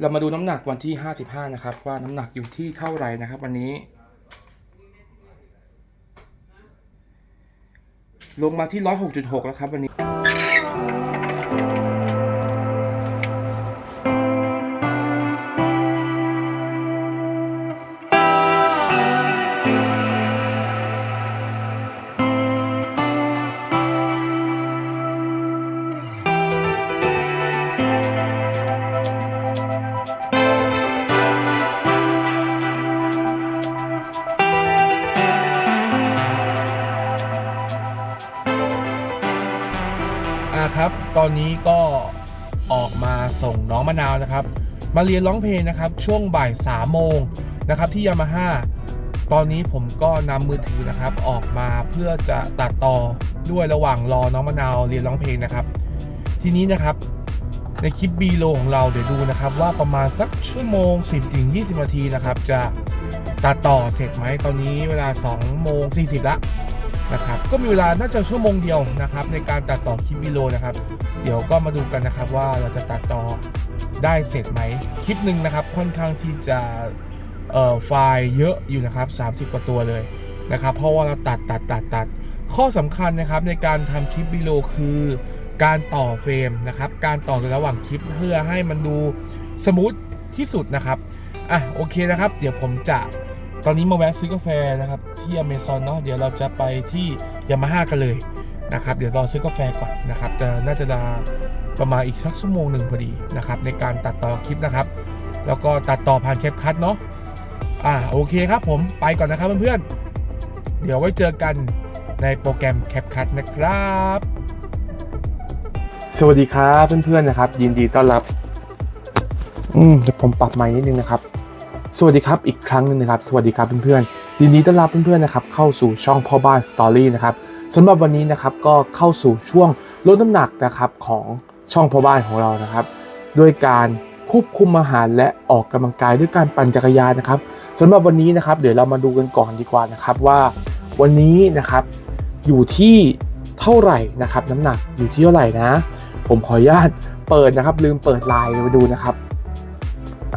เรามาดูน้ำหนักวันที่ 55 นะครับ ว่าน้ำหนักอยู่ที่เท่าไหร่นะครับวันนี้ ลงมาที่ 106.6 แล้วครับวันนี้ ตอนนี้ก็ออกมาส่งน้องมะนาวนะครับ มาเรียนร้องเพลงนะครับ ช่วงบ่ายสามโมงนะครับที่ยามาฮ่าตอนนี้ผมก็นำมือถือนะครับ ออกมาเพื่อจะตัดต่อด้วยระหว่างรอน้องมะนาวเรียนร้องเพลงนะครับ ทีนี้นะครับในคลิปบีโลของเราเดี๋ยวดูนะครับ ว่าประมาณสักชั่วโมง 10ถึง20 นาทีนะครับ จะตัดต่อเสร็จไหมตอนนี้เวลา 2 โมง 40 ละ นะครับก็มีเวลาน่าจะชั่วโมงเดียวนะครับในการตัดต่อคลิปวิดีโอนะครับ เดี๋ยวก็มาดูกันนะครับว่าเราจะตัดต่อได้เสร็จไหมคลิปหนึ่งนะครับค่อนข้างที่จะไฟล์เยอะอยู่นะครับ 30 กว่าตัวเลยนะครับ เพราะว่าเราตัดตัดตัดตัดข้อสำคัญนะครับในการทำคลิปวิดีโอคือการต่อเฟรมนะครับ การต่อระหว่างคลิปเพื่อให้มันดูสมูทที่สุดนะครับอะโอเคนะครับ เดี๋ยวผมจะ อนนี้มาแวะซื้อกาแฟนะครับ ที่อเมซอนเนาะเดี๋ยวเราจะไปที่ยามาฮ่ากันเลยนะครับ เดี๋ยวรอซื้อกาแฟก่อนนะครับจะน่าจะาประมาณอีกสักชั่วโมงหนึ่งพอดีนะครับในการตัดต่อคลิปนะครับ แล้วก็ตัดต่อผ่านแคปคัทเนาะอ่าโอเคครับผมไปก่อนนะครับเพื่อนๆเดี๋ยวไว้เจอกันในโปรแกรมแคปคัทนะครับ สวัสดีครับเพื่อนๆนะครับ ยินดีต้อนรับ อืมเดี๋ยวผมปรับไมค์นิดนึงนะครับ สวัสดีครับอีกครั้งหนึงนะครับ สวัสดีครับเพื่อนๆยินดีต้อนรับเพื่อนๆนะครับเข้าสู่ช่องพ่อบ้านสตอรี่นะครับสำหรับวันนี้นะครับก็เข้าสู่ช่วงลดน้ำหนักนะครับของช่องพ่อบ้านของเรานะครับด้วยการควบคุมอาหารและออกกำลังกายด้วยการปั่นจักรยานนะครับสำหรับวันนี้นะครับ เดี๋ยวเรามาดูกันก่อนดีกว่านะครับว่าวันนี้นะครับอยู่ที่เท่าไหร่นะครับ น้ำหนักอยู่ที่เท่าไหร่นะ ผมขออนุญาตเปิดนะครับ ลืมเปิดไลน์มาดูนะครับ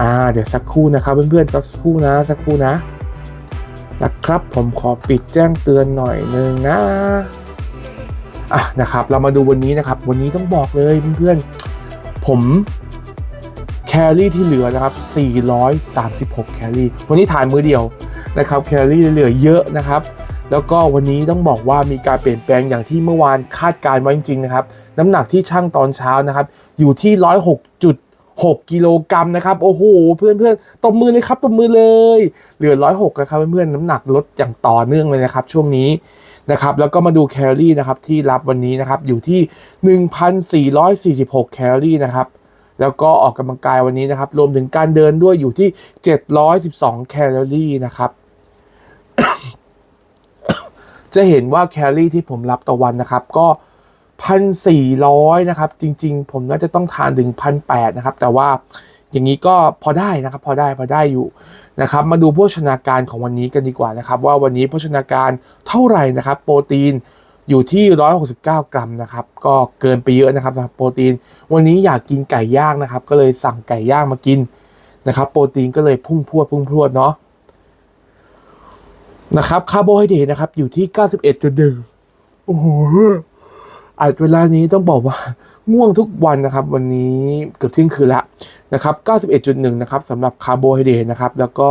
อ่าเดี๋ยวสักครู่นะครับเพื่อนๆครับสักครู่นะสักครู่นะนะครับผมขอปิดแจ้งเตือนหน่อยนึงนะอะนะครับเรามาดูวันนี้นะครับ วันนี้ต้องบอกเลยเพื่อนๆผมแคลรี่ที่เหลือนะครับ 436 แคลรี่ วันนี้ถ่ายมือเดียวนะครับ แคลรี่เหลือเยอะนะครับ แล้วก็วันนี้ต้องบอกว่ามีการเปลี่ยนแปลงอย่างที่เมื่อวานคาดการณ์ไว้จริงๆนะครับ น้ำหนักที่ช่างตอนเช้านะครับ อยู่ที่ 106จุด 6 กิโลกรัมนะครับ โอ้โห เพื่อนเพื่อนๆตบมือเลยครับตบมือเลย เหลือ 106นะครับเพื่อนๆน้ำหนักลดอย่างต่อเนื่องเลยนะครับ ช่วงนี้นะครับแล้วก็มาดูแคลอรี่นะครับที่รับวันนี้นะครับอยู่ที่ 1,446 แคลอรี่นะครับแล้วก็ออกกำลังกายวันนี้นะครับ รวมถึงการเดินด้วยอยู่ที่ 712 แคลอรี่นะครับ จะเห็นว่าแคลอรี่ที่ผมรับต่อวันนะครับ ก็ 1,400นะครับ จริง ๆ ผมน่าจะต้องทานถึง1,800นะครับ แต่ว่าอย่างนี้ก็พอได้นะครับ พอได้พอได้อยู่นะครับ มาดูโภชนาการของวันนี้กันดีกว่านะครับ ว่าวันนี้โภชนาการเท่าไหร่นะครับ โปรตีนอยู่ที่ 169 กรัมนะครับ ก็เกินไปเยอะนะครับสำหรับโปรตีน วันนี้อยากกินไก่ย่างนะครับ ก็เลยสั่งไก่ย่างมากินนะครับ โปรตีนก็เลยพุ่งพรวดพุ่งพรวดเนาะนะครับคาร์โบไฮเดรตนะครับอยู่ที่ 91.1โอ้โห อัดเวลานี้ต้องบอกว่าง่วงทุกวันนะครับ วันนี้เกือบเที่ยงคืนละนะครับ 91.1 นะครับสำหรับคาร์โบไฮเดรตนะครับ แล้วก็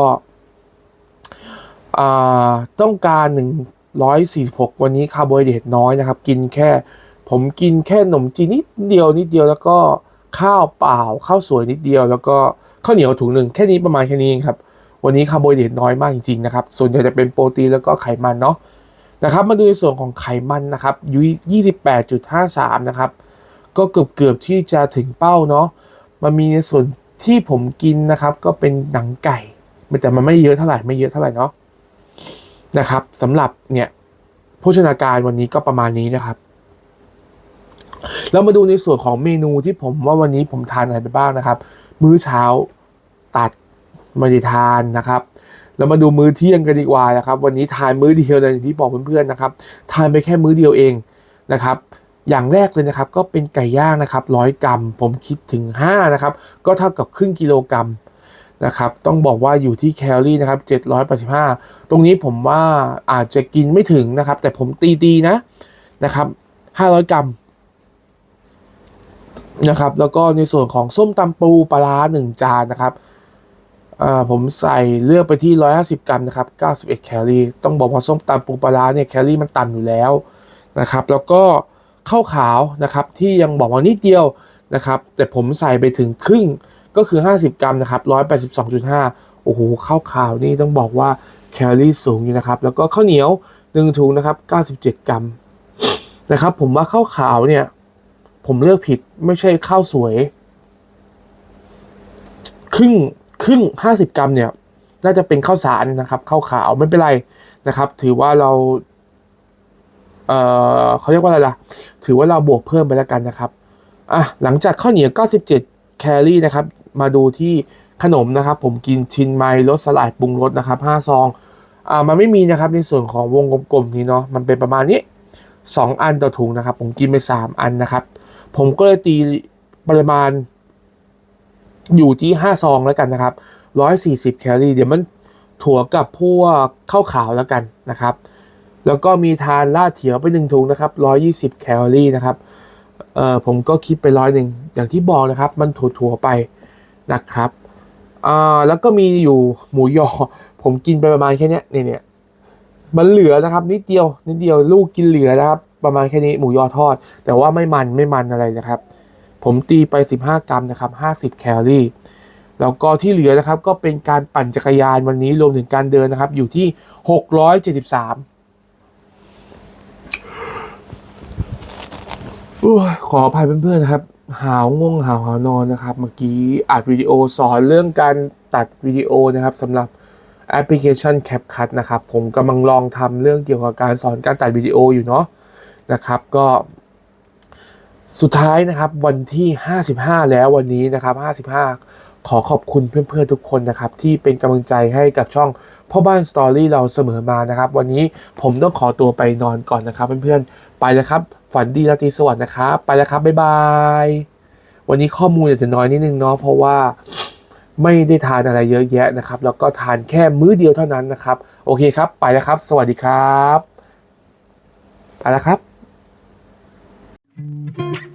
อ่าต้องการ 146 วันนี้คาร์โบไฮเดรตน้อยนะครับ กินแค่ ผมกินแค่ขนมจีนนิดเดียวนิดเดียวแล้วก็ข้าวเปล่าข้าวสวยนิดเดียว แล้วก็ข้าวเหนียวถุงหนึ่งแค่นี้ประมาณแค่นี้ครับ วันนี้คาร์โบไฮเดรตน้อยมากจริงๆนะครับ ส่วนใหญ่จะเป็นโปรตีนแล้วก็ไขมันเนาะ นะครับมาดูในส่วนของไขมันนะครับอยู่28.53นะครับก็เกือบเกือบที่จะถึงเป้าเนาะมันมีในส่วนที่ผมกินนะครับ ก็เป็นหนังไก่แต่มันไม่เยอะเท่าไหร่ไม่เยอะเท่าไหร่เนาะนะครับสำหรับเนี่ยโภชนาการวันนี้ก็ประมาณนี้นะครับ เรามาดูในส่วนของเมนูที่ผมว่าวันนี้ผมทานอะไรไปบ้างนะครับ มื้อเช้าตัดไม่ได้ทานนะครับ เรามาดูมื้อเที่ยงกันดีกว่านะครับ วันนี้ทานมื้อเดียวเลยที่บอกเพื่อนๆนะครับ ทานไปแค่มื้อเดียวเองนะครับ อย่างแรกเลยนะครับ ก็เป็นไก่ย่างนะครับร้อยกรัม ผมคิดถึง5นะครับ ก็เท่ากับครึ่งกิโลกรัมนะครับ ต้องบอกว่าอยู่ที่แคลอรี่นะครับ785 ตรงนี้ผมว่าอาจจะกินไม่ถึงนะครับ แต่ผมตีดีนะนะครับ 500 กรัมนะครับ แล้วก็ในส่วนของส้มตำปูปลาร้าหนึ่งจานนะครับ ผมใส่เลือกไปที่ 150 กรัมนะครับ91 แคลอรี่ ต้องบอกว่าส้มตำปูปลาเนี่ยแคลอรี่มันต่ำอยู่แล้วนะครับ แล้วก็ข้าวขาวนะครับที่ยังบอกว่านิดเดียวนะครับ แต่ผมใส่ไปถึงครึ่งก็คือ 50 กรัมนะครับ182.5 โอ้โหข้าวขาวนี่ต้องบอกว่าแคลอรี่สูงอยู่นะครับ แล้วก็ข้าวเหนียวหนึ่งถุงนะครับ97 กรัมนะครับผมว่าข้าวขาวเนี่ยผมเลือกผิดไม่ใช่ข้าวสวย ครึ่ง ครึ่งห้าสิบกรัมเนี่ยน่าจะเป็นข้าวสารนะครับข้าวขาวไม่เป็นไรนะครับ ถือว่าเราเอ่อเขาเรียกว่าอะไรล่ะ ถือว่าเราบวกเพิ่มไปแล้วกันนะครับอะหลังจากข้าวเหนียว 97 แคลอรี่นะครับ มาดูที่ขนมนะครับ ผมกินชินไมรสสลายปรุงรสนะครับ 5 ซองอ่ามันไม่มีนะครับในส่วนของวงกลมๆนี้เนาะมันเป็นประมาณนี้ 2 อันต่อถุงนะครับ ผมกินไป 3 อันนะครับ ผมก็เลยตีปริมาณ อยู่ที่ 5 ซองแล้วกันนะครับ 140 แคลอรี่ เดี๋ยวมันถั่วกับพวกข้าวขาวแล้วกันนะครับ แล้วก็มีทานลาดเถียวไปหนึ่งถุงนะครับ 120 แคลอรี่นะครับ เอ่อผมก็คิดไปร้อยหนึ่งอย่างที่บอกนะครับ มันถั่วๆไปนะครับอ่าแล้วก็มีอยู่หมูยอ ผมกินไปประมาณแค่นี้เนี่ยเนี่ยมันเหลือนะครับ นิดเดียวนิดเดียวลูกกินเหลือนะครับ ประมาณแค่นี้หมูยอทอด แต่ว่าไม่มันไม่มันอะไรนะครับ ผมตีไป 15 กรัมนะครับ 50 แคลอรี่ แล้วก็ที่เหลือนะครับก็เป็นการปั่นจักรยานวันนี้รวมถึงการเดินนะครับ อยู่ที่ 673อขออภัยเพื่อนๆนะครับ หาวง่วงหาวหาวนอนนะครับ เมื่อกี้อัดวิดีโอสอนเรื่องการตัดวิดีโอนะครับสำหรับแอปพลิเคชัน CapCut นะครับ ผมกำลังลองทำเรื่องเกี่ยวกับการสอนการตัดวิดีโออยู่เนาะนะครับ ก็ สุดท้ายนะครับวันที่ 55 แล้ววันนี้นะครับ 55 ขอขอบคุณเพื่อนๆทุกคนนะครับที่เป็นกำลังใจให้กับช่องพ่อบ้านสตอรี่เราเสมอมานะครับ วันนี้ผมต้องขอตัวไปนอนก่อนนะครับเพื่อนๆไปแล้วครับ ฝันดีราตรีสวัสดิ์นะครับ ไปแล้วครับบ๊ายบายวันนี้ข้อมูลอาจจะน้อยนิดนึงเนาะเพราะว่าไม่ได้ทานอะไรเยอะแยะนะครับ แล้วก็ทานแค่มื้อเดียวเท่านั้นนะครับ โอเคครับ ไปแล้วครับ สวัสดีครับ ไปแล้วครับ thank you